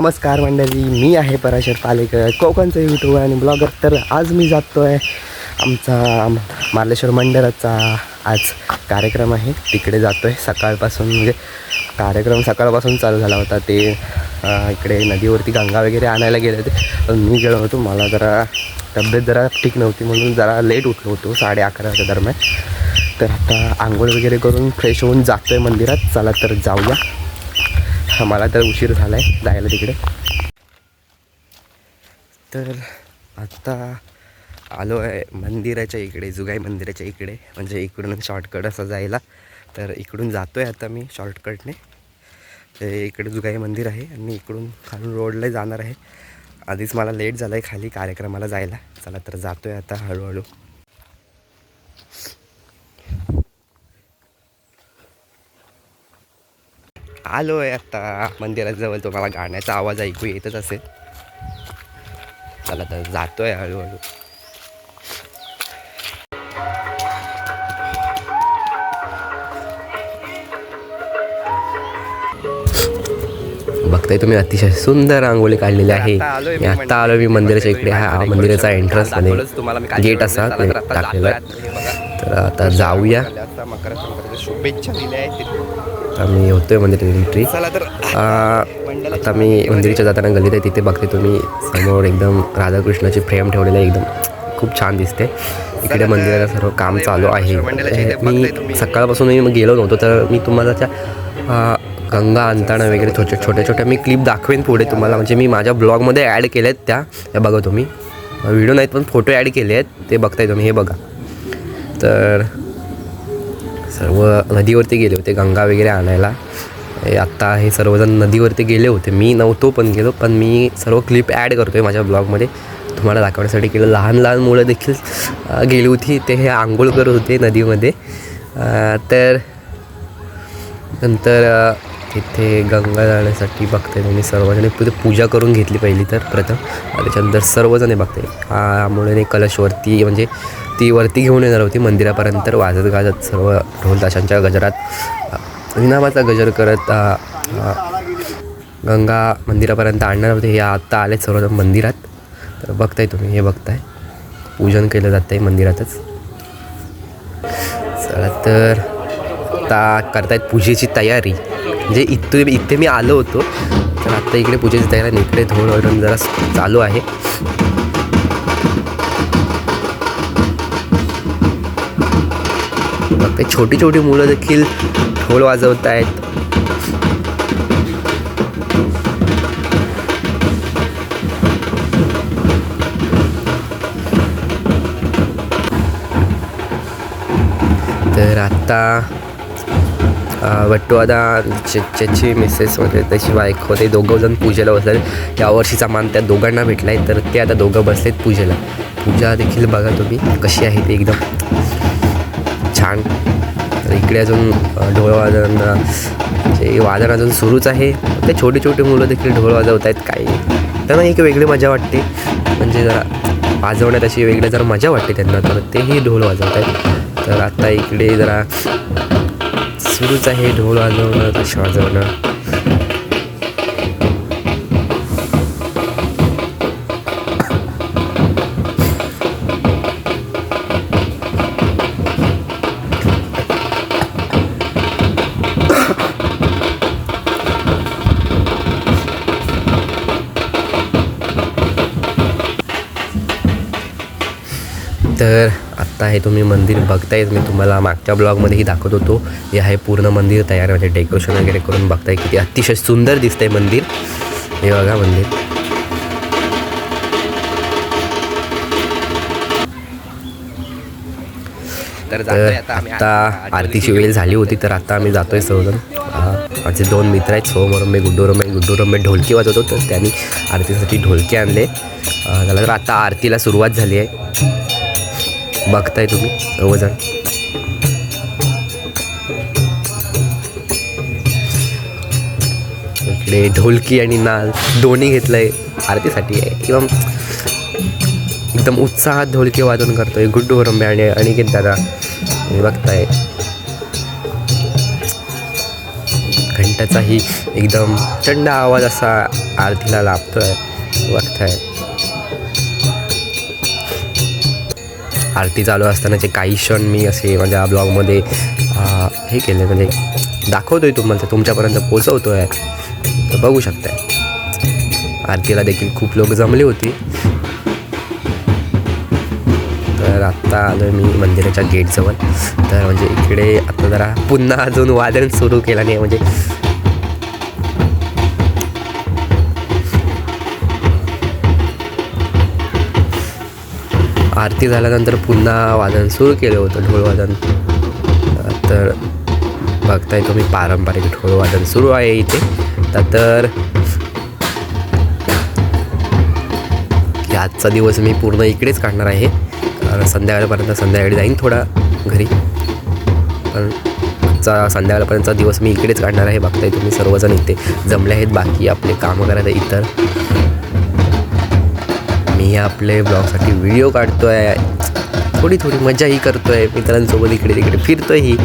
नमस्कार मंडळी मी आहे पराशर पालेकर कोकणचं यूट्यूब आणि ब्लॉगर तर आज मी जातो आहे आमचा मार्लेश्वर मंडळाचा आज कार्यक्रम आहे. तिकडे जातो आहे सकाळपासून म्हणजे कार्यक्रम सकाळपासून चालू झाला होता. ते इकडे नदीवरती गंगा वगैरे आणायला गेले होते. पण मी गेलो होतो मला जरा तब्येत जरा ठीक नव्हती म्हणून जरा लेट उठलो होतो साडे अकराच्या दरम्यान. तर आता आंघोळ वगैरे करून फ्रेश होऊन जातो आहे मंदिरात. चला तर जाऊया. मला तर उशीर झाला आहे जायला तिकडे. तर आत्ता आलो आहे मंदिराच्या इकडे जुगाई मंदिराच्या इकडे. म्हणजे इकडून शॉर्टकट असं जायला. तर इकडून जातो आहे आता मी शॉर्टकटने ते इकडे जुगाई मंदिर आहे आणि इकडून खालून रोडला जाणार आहे. आधीच मला लेट झालं आहे खाली कार्यक्रमाला जायला. चला तर जातो आहे आता हळूहळू. आलो आहे आता मंदिराजवळ तुम्हाला गाण्याचा आवाज ऐकू येतच असेल. चला तर जातोय हळूहळू. बघताय तुम्ही अतिशय सुंदर रांगोळी काढलेली आहे. मी आत्ता आलो मी मंदिराच्या इकडे. हा मंदिराचा एंट्रन्समध्ये गेट असा टाकलेला तर आता जाऊया. मकर शुभेच्छा दिल्या आहेत. आम्ही होतोय मंदिरात एंट्री चला तर. आता मी मंदिराच्या जाताना गल्लीत आहे तिथे बघते तुम्ही. समोर एकदम राधाकृष्णाची फ्रेम ठेवलेलं आहे एकदम खूप छान दिसते. इकडे मंदिराचं सर्व काम चालू आहे. मी सकाळपासून मी गेलो नव्हतो तर मी तुम्हाला त्या गंगा आणताना वगैरे छोटे छोट्या छोट्या मी क्लिप दाखवेन पुढे तुम्हाला. म्हणजे मी माझ्या ब्लॉगमध्ये ॲड केल्या आहेत त्या. हे बघा तुम्ही. व्हिडिओ नाहीत पण फोटो ॲड केले आहेत ते बघताय तुम्ही हे बघा. तर सर्व नदीवरती गेले होते गंगा वगैरे आणायला. आत्ता हे सर्वजण नदीवरती गेले होते. मी नव्हतो पण गेलो पण मी सर्व क्लिप ॲड करतो आहे माझ्या ब्लॉगमध्ये. तुम्हाला दाखवण्यासाठी केलं लहान लहान मुलं देखील गेली होती. ते हे आंघोळ करत होते नदीमध्ये. तर नंतर तिथे गंगा जाण्यासाठी बघते मी सर्वजण. तिथे पूजा करून घेतली पहिली तर प्रथम. त्याच्यानंतर सर्वजण बघते. हा कलशवरती म्हणजे ती वरती घेऊन येणार होती मंदिरापर्यंत तर वाजत गाजत सर्व ढोल ताशांच्या गजरात अ, इनामाचा गजर करत गंगा मंदिरापर्यंत आणणार होते. हे आत्ता आले सर्व मंदिरात. तर बघताय तुम्ही हे बघताय. पूजन केलं जातं आहे मंदिरातच. चला तर आता करतायत पूजेची तयारी. म्हणजे इथे इथे मी आलो होतो तर आत्ता इकडे पूजेची तयारी इकडे धोळ वरून जरा चालू आहे. ते छोटी छोटी मुलं देखील ढोल वाजवत आहेत तर आत्ता वट्टुवादा ज्याची मिसेस म्हणजे त्याची बायको ते दोघं जण पूजेला बसले यावर्षीचा मान त्या दोघांना भेटला आहे तर ते आता दोघं बसलेत पूजेला. पूजा देखील बघा तुम्ही कशी आहे ती एकदम. छान. तर इकडे अजून ढोळ ढोल जे वादन अजून सुरूच आहे. ते छोटे छोटे मुलं देखील ढोळ वाजवत आहेत काही. त्यांना एक वेगळी मजा वाटते. म्हणजे जरा वाजवण्यात अशी वेगळी जरा मजा वाटते त्यांना. तर तेही ढोल वाजवत आहेत तर आत्ता इकडे जरा सुरूच आहे ढोल वाजवणं तशी वाजवणं. आत्ता हे तुम्ही मंदिर बघतायत. मी तुम्हाला मागच्या ब्लॉगमध्येही दाखवत होतो. हे आहे पूर्ण मंदिर तयार म्हणजे डेकोरेशन वगैरे करून बघताय. किती अतिशय सुंदर दिसतंय मंदिर. हे बघा मंदिर. तर आता आरतीची वेळ झाली होती तर आता आम्ही जातोय सर्वजण माझे दोन मित्र आहेत सोमरंबे गुड्डूरंबे गुड्डूरंबे ढोलकी वाजवतो तर त्यांनी आरतीसाठी ढोलकी आणले. झालं तर आता आरतीला सुरुवात झाली आहे. बघताय तुम्ही सर्वजण. इकडे ढोलकी आणि नाल दोन्ही घेतलंय आरतीसाठी. आहे किंवा एकदम उत्साहात ढोलकी वादन करतोय गुड्डू वरंबे आणि अनिकेत दादा. बघताय. घंटाचाही एकदम थंड आवाज असा आरतीला लाभतो आहे बघताय. आरती चालू असतानाचे काही क्षण मी असे माझ्या ब्लॉगमध्ये हे केले. म्हणजे दाखवतोय तुम्हाला तुमच्यापर्यंत पोचवतो आहे तर बघू शकताय. आरतीला देखील खूप लोक जमली होती. तर आत्ता आलो मी मंदिराच्या गेटजवळ तर म्हणजे इकडे आता जरा पुन्हा अजून वादन सुरू केला नाही म्हणजे आरती झाल्यानंतर पुन्हा वादन सुरू केलं होतं ढोलवादन तर बघताय तुम्ही पारंपरिक ढोलवादन सुरू आहे इथे. तर- तर आजचा दिवस मी पूर्ण इकडेच काढणार आहे. संध्याकाळपर्यंत संध्याकाळी जाईन थोडा घरी. पण आजचा संध्याकाळपर्यंतचा दिवस मी इकडेच काढणार आहे. बघताय तुम्ही सर्वजण इथे जमले आहेत बाकी आपले कामं करायला इतर. मी आपले ब्लॉगसाठी व्हिडिओ काढतो आहे थोडी थोडी मजाही करतो आहे मित्रांसोबत इकडे तिकडे फिरतोही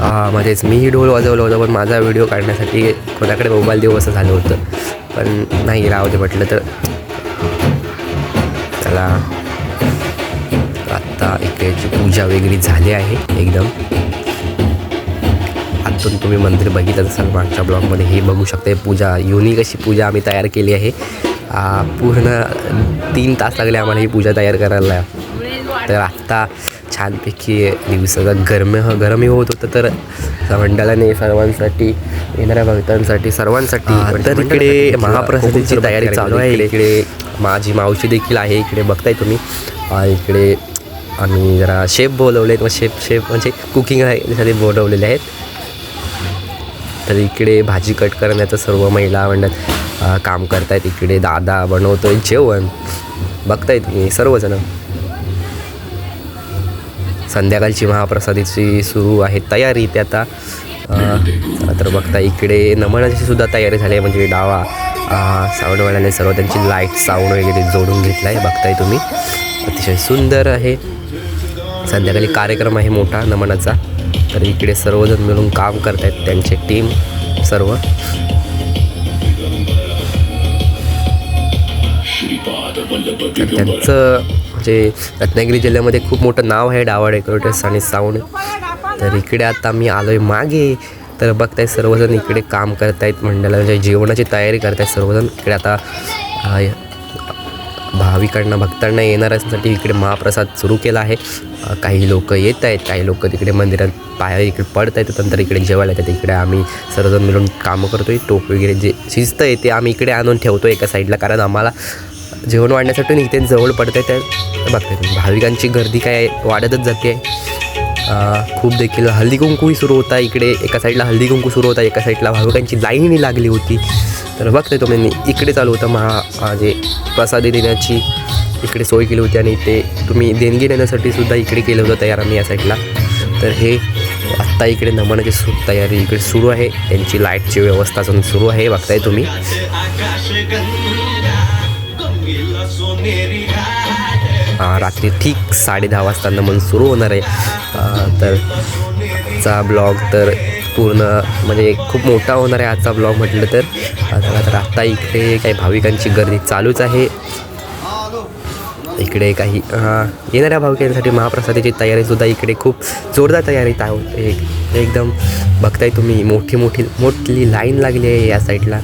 म्हणजेच मीही ढोल वाजवलं होतं पण माझा व्हिडिओ काढण्यासाठी कोणाकडे मोबाईल देऊ असं झालं होतं. पण नाही राहू दे म्हटलं तर. त्याला आत्ता इकडेची पूजा वगैरे झाली आहे एकदम. आतून तुम्ही मंदिर बघितलं असाल मागच्या ब्लॉगमध्ये हे बघू शकता पूजा युनिक अशी पूजा आम्ही तयार केली आहे. पूर्ण तीन तास लागले आम्हाला ही पूजा तयार करायला. तर आत्ता छानपैकी दिवसाचा गरम गरमी होत होतं तर मंडळाने सर्वांसाठी येणाऱ्या भक्तांसाठी सर्वांसाठी तर इकडे महाप्रसादाची तयारी चालू आहे. इकडे माझी मावशी देखील आहे इकडे बघताय तुम्ही. इकडे आम्ही जरा शेफ बोलवले आहेत मग शेफ शेफ म्हणजे कुकिंग आहे त्यासाठी बोलवलेले आहेत. तर इकडे भाजी कट करण्याचं सर्व महिला मंडळ अ, काम करतायत इकडे दादा बनवतोय जेवण. बघताय तुम्ही सर्वजण. संध्याकाळची महाप्रसादीची सुरू आहे तयारी ते आता. तर बघता इकडे नमनाची सुद्धा तयारी झाली आहे म्हणजे डावा साऊंडवाल्याने सर्व त्यांची लाइट साऊंड वगैरे जोडून घेतला आहे बघताय तुम्ही. अतिशय सुंदर आहे. संध्याकाळी कार्यक्रम आहे मोठा नमनाचा. तर इकडे सर्वजण मिळून काम करतायत त्यांचे टीम सर्व. तर त्यांचं म्हणजे रत्नागिरी जिल्ह्यामध्ये खूप मोठं नाव आहे डावा डेकोरेटर्स आणि साऊंड तर इकडे आता मी आलो आहे मागे. तर बघताय सर्वजण इकडे काम करतायत मंडळाला म्हणजे जेवणाची तयारी करतायत सर्वजण. इकडे आता भाविकांना भक्तांना येणाऱ्यांसाठी इकडे महाप्रसाद सुरू केला आहे. काही लोक येत आहेत. काही लोक तिकडे मंदिरात पाया इकडे पडत आहेत नंतर इकडे जेवायला येतात. इकडे आम्ही सर्वजण मिळून कामं करतो आहे टोप वगैरे जे शिजतं आहे ते आम्ही इकडे आणून ठेवतो एका साईडला कारण आम्हाला जेवण वाढण्यासाठी इथे जवळ पडते तर बघते भाविकांची गर्दी काय वाढतच जाते. खूप देखील हल्दी कुंकूही सुरू होता इकडे एका साईडला हल्दी कुंकू सुरू होता एका साईडला भाविकांची लाईनही लागली होती. तर बघते तुम्ही इकडे चालू होतं महा जे प्रसादी देण्याची इकडे सोय केली होती आणि ते तुम्ही देणगी देण्यासाठी सुद्धा इकडे केलं होतं तयार आम्ही या साईडला. तर हे आत्ता इकडे नमनाची सु तयारी इकडे सुरू आहे. त्यांची लाईटची व्यवस्था अजून सुरू आहे बघताय तुम्ही. रात्री ठीक साडे दहा वाजता नमन सुरू होणार आहे. तर आजचा ब्लॉग तर पूर्ण म्हणजे खूप मोठा होणार आहे आजचा ब्लॉग म्हटलं तर. आता तर आत्ता इकडे काही भाविकांची गर्दी चालूच आहे. इकडे काही येणाऱ्या भाविकांसाठी महाप्रसादाची तयारीसुद्धा इकडे खूप जोरदार तयारी आहोत. एक एकदम बघताय तुम्ही मोठी मोठी मोठी लाईन लागली आहे या साईडला.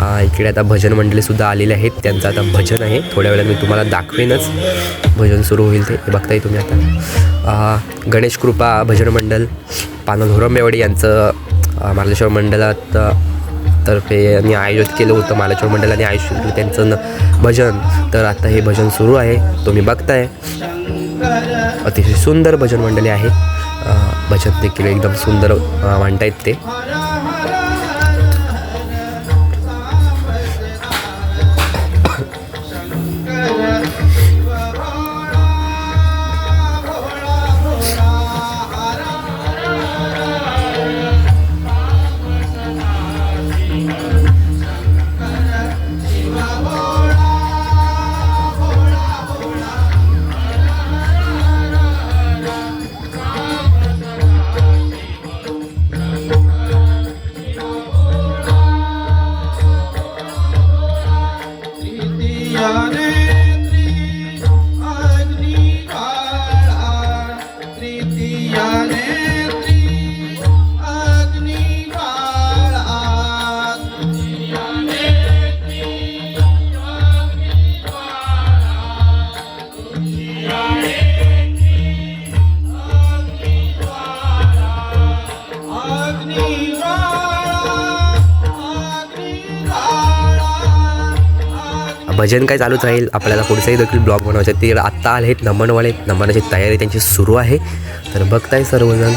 इकडे आता भजन मंडळीसुद्धा आलेले आहेत. त्यांचं आता भजन आहे. थोड्या वेळात मी तुम्हाला दाखवेनच. भजन सुरू होईल ते. बघताय तुम्ही आता. गणेश कृपा भजन मंडळ पानल होरंबेवाडी यांचं आ, मार्लेश्वर मंडळात तर्फे यांनी आयोजित केलं होतं. मालेश्वर मंडळाने आयोजित केलं. त्यांचं न भजन. तर आता हे भजन सुरू आहे. तुम्ही बघताय. अतिशय सुंदर भजन मंडळी आहे. भजन देखील एकदम सुंदर आ, आहेत ते. भजन काय चालूच राहील. आपल्याला पुढचाही देखील ब्लॉग बनवायचे ते आत्ता आले आहेत नमनवाले नमनाची तयारी त्यांची सुरू आहे. तर बघताय सर्वजण.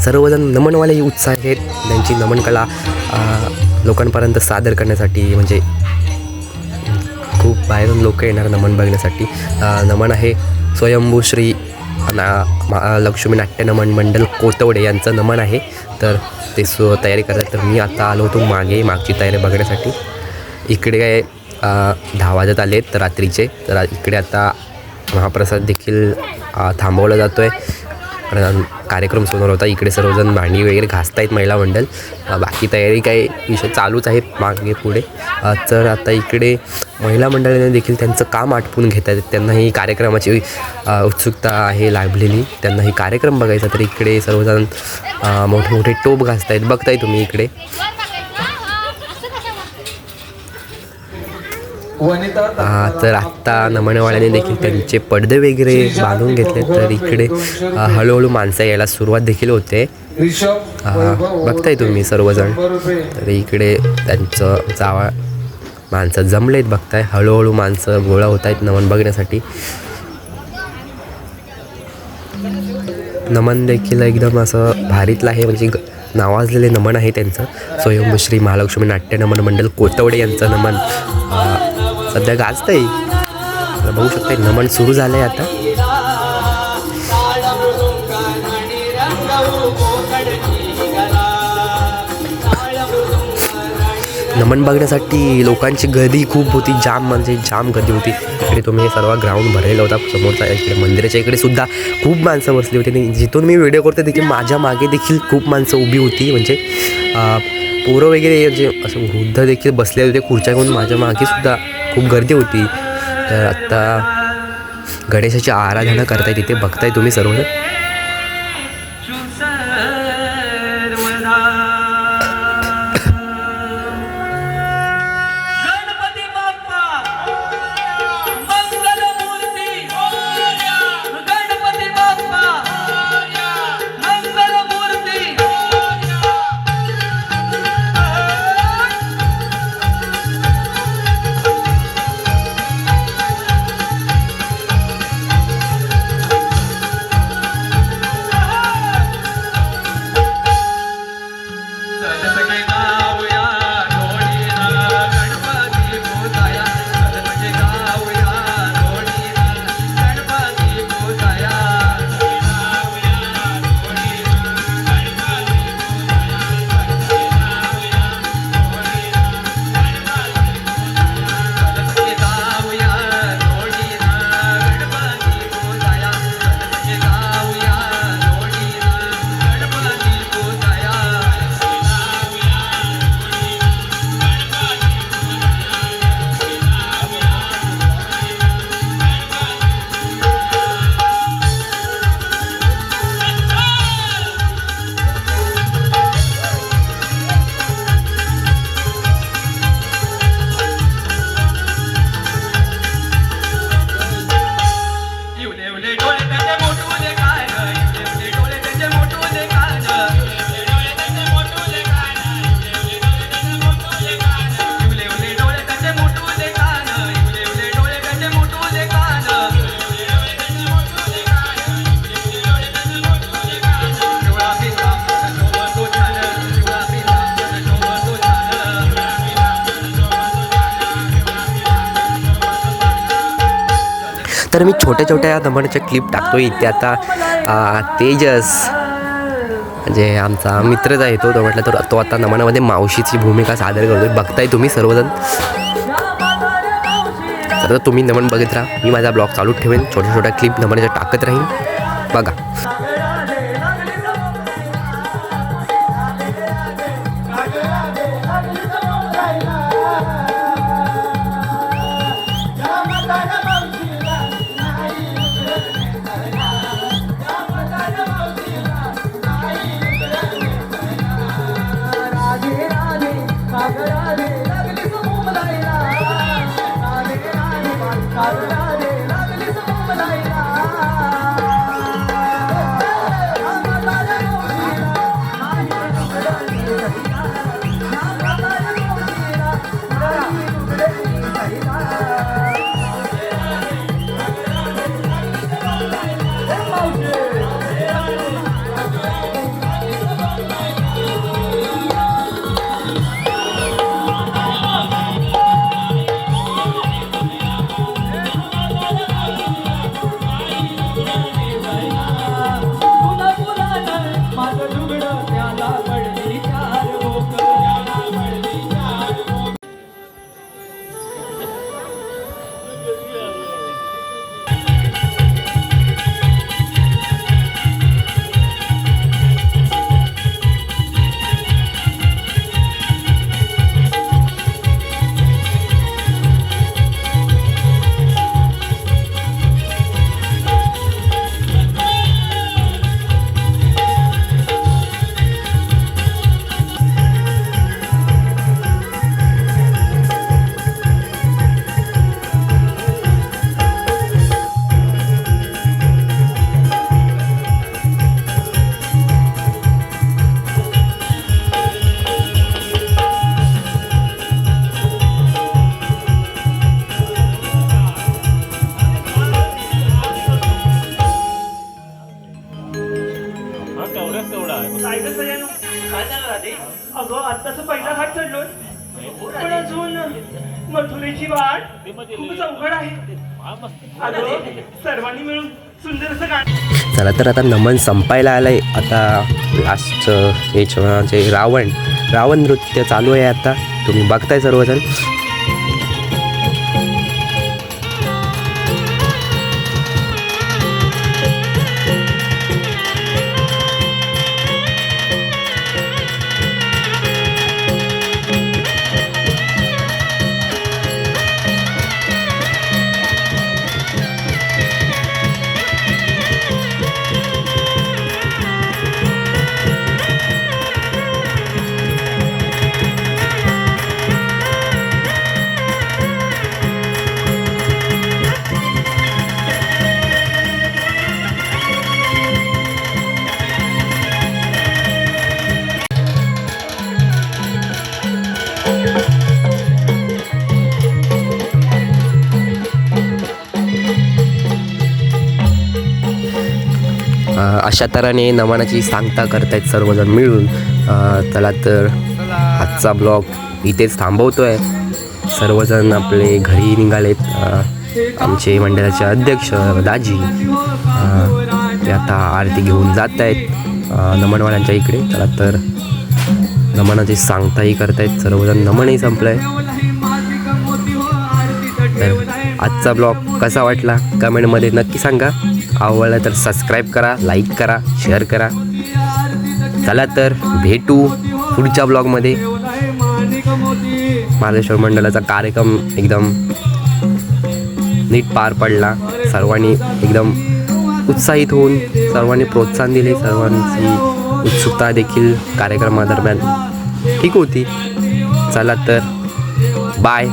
सर्वजण नमनवाले उत्साह आहेत. त्यांची नमन कला लोकांपर्यंत सादर करण्यासाठी म्हणजे खूप बाहेरून लोक येणार नमन बघण्यासाठी. नमन आहे स्वयंभू श्री ना मा- लक्ष्मी नाट्य नमन मंडल कोतवडे यांचं नमन आहे. तर ते सु तयारी करतात. तर मी आता आलो होतो मागे मागची तयारी बघण्यासाठी. इकडे काय दहा वाजत आले आहेत रात्रीचे. तर इकडे आता महाप्रसाद देखील थांबवला जातो आहे कारण कार्यक्रम समोर होता. इकडे सर्वजण भांडी वगैरे घासत आहेत महिला मंडळ. बाकी तयारी काही विषय चालूच आहे मागे पुढे. तर आता इकडे महिला मंडळाने देखील त्यांचं काम आटपून घेत आहेत. त्यांना ही कार्यक्रमाची उत्सुकता आहे लाभलेली. त्यांना ही कार्यक्रम बघायचा. तर इकडे सर्वजण मोठे मोठे टोप घासत आहेत बघताय तुम्ही इकडे. तर आत्ता नमनवाड्याने देखील त्यांचे पडदे वगैरे बांधून घेतले तर इकडे हळूहळू माणसं यायला सुरुवात देखील होते. बघताय तुम्ही सर्वजण. तर इकडे त्यांचं जावा माणसं जमलेत बघताय. हळूहळू माणसं गोळा होत आहेत नमन बघण्यासाठी. नमन देखील एकदम असं भारीतलं आहे म्हणजे नावाजलेले नमन आहे त्यांचं. स्वयंभू श्री महालक्ष्मी नाट्य नमन मंडळ कोतवडे यांचं नमन. सध्या गाजतंय. आहे बघू शकता नमन सुरू झालं आहे आता. नमन बघण्यासाठी लोकांची गर्दी खूप होती जाम म्हणजे जाम गर्दी होती. इकडे तुम्ही सर्व ग्राउंड भरलेला होता समोरचा इकडे मंदिराच्या इकडे सुद्धा खूप माणसं बसली होती. आणि जिथून मी व्हिडिओ करतो देखील माझ्या मागे देखील खूप माणसं उभी होती. म्हणजे पोरं वगैरे जे असं वृद्ध देखील बसले होते खुर्च्या घेऊन माझ्या मागे सुद्धा खूप गर्दी होती. तर आत्ता गणेशाची आराधना करताय तिथे बघताय तुम्ही सर्वजण. तर मी छोट्या छोट्या नमनाच्या क्लिप टाकतो इथे आता तेजस म्हणजे आमचा मित्रच आहे तो तो म्हटलं तर तो आता नमनामध्ये मावशीची भूमिका सादर करतोय. बघताय तुम्ही सर्वजण? तर तुम्ही नमन बघत राहा. मी माझा ब्लॉग चालू ठेवेन. छोट्या छोट्या क्लिप नमनाच्या टाकत राहीन. बघा. गाणं तर आता नमन संपायला आलं आहे आता लास्टचं हे जे रावण रावण नृत्य चालू आहे आता. तुम्ही बघताय सर्वजण. अशा तऱ्हेने नमनाची सांगता करतायत सर्वजण मिळून. चला तर आजचा ब्लॉग इथेच थांबवतोय. सर्वजण आपले घरी निघालेत. आमचे मंडळाचे अध्यक्ष दाजी ते आता आरती घेऊन जात आहेत नमनवाल्यांच्या इकडे. चला तर नमनाची सांगताही करतायत. सर्वजण नमनही संपलंय. तर आजचा ब्लॉग कसा वाटला? कमेंटमध्ये नक्की सांगा. आवडला तर सबस्क्राईब करा लाईक करा शेअर करा. चला तर भेटू पुढच्या ब्लॉगमध्ये महादेश्वर मंडळाचा कार्यक्रम एकदम नीट पार पडला. सर्वांनी एकदम उत्साहित होऊन सर्वांनी प्रोत्साहन दिले. सर्वांची उत्सुकता देखील कार्यक्रमादरम्यान ठीक होती. चला तर बाय